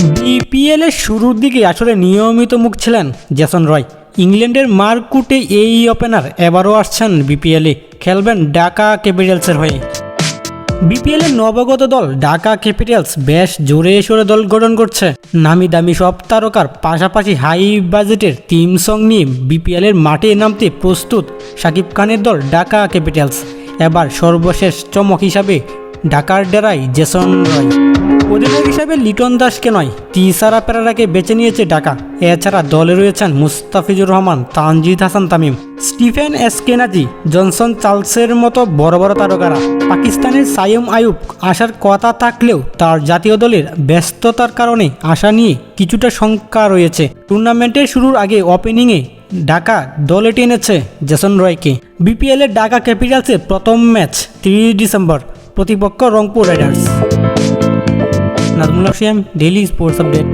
BPL এর শুরুর দিকে আসলে নিয়মিত মুখ ছিলেন জেসন রয়। ইংল্যান্ডের মার্কুটে এই ওপেনার এবারও আসছেন বিপিএলে খেলবেন ঢাকা ক্যাপিটালসের হয়ে। বিপিএল এর নবগত দল ঢাকা ক্যাপিটালস বেশ জোরে সোরে দল গঠন করছে। নামি দামি সব তারকার পাশাপাশি হাই বাজেটের টিম সং নিয়ে বিপিএল এর মাঠে নামতে প্রস্তুত সাকিব খানের দল ঢাকা ক্যাপিটালস। এবার সর্বশেষ চমক হিসাবে ঢাকার ডেরাই জেসন রয়। অধিনায়ক হিসাবে লিটন দাসকে নয়, তিসারা পেরারাকে বেছে নিয়েছে ঢাকা। এছাড়া দলে রয়েছেন Mustafizur Rahman, Tanzid Hasan Tamim, Stephen Eskinazi Johnson চার্লসের মতো বড় বড় তারকারা। পাকিস্তানের সাইম আয়ুব আসার কথা থাকলেও তার জাতীয় দলের ব্যস্ততার কারণে আশা নিয়ে কিছুটা শঙ্কা রয়েছে। টুর্নামেন্টের শুরুর আগে ওপেনিংয়ে ঢাকা দলে টেনেছে জেসন রয়কে। বিপিএলের ঢাকা ক্যাপিটালসের প্রথম ম্যাচ, তিরিশ ডিসেম্বর। প্রতিপক্ষ Rangpur Riders. Nazmul Siam daily sports update